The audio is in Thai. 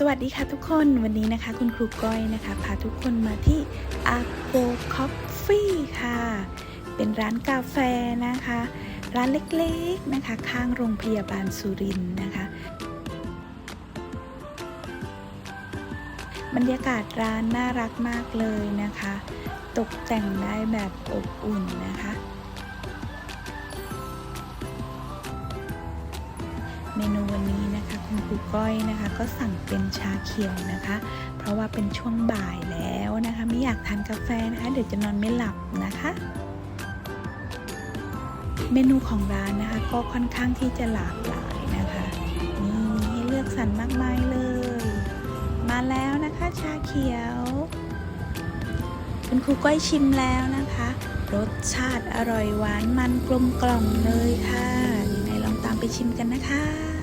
สวัสดีค่ะทุกคนวันนี้นะคะ คุณครูก้อยนะคะ พาทุกคนมาที่ a g o Coffee ค่ะ เป็นร้านกาแฟนะคะ ร้านเล็กๆนะคะ ข้างโรงพยาบาลสุรินนะคะ บรรยากาศร้านน่ารักมากเลยนะคะ ตกแต่งได้แบบอบอุ่นนะคะเมนูวัน คุณครูก้อยนะคะ ก็สั่งเป็นชาเขียวนะคะ เพราะว่าเป็นช่วงบ่ายแล้วนะคะ ไม่อยากทานกาแฟนะคะ เดี๋ยวจะนอนไม่หลับนะคะ เมนูของร้านนะคะ ก็ค่อนข้างที่จะหลากหลายนะคะนี่มีให้เลือกสรรมากมายเลย มาแล้วนะคะชาเขียวคุณครูก้อยชิมแล้วนะคะ รสชาติอร่อยหวานมันกลมกล่อมเลยค่ะยังไงลองตามไปชิมกันนะคะ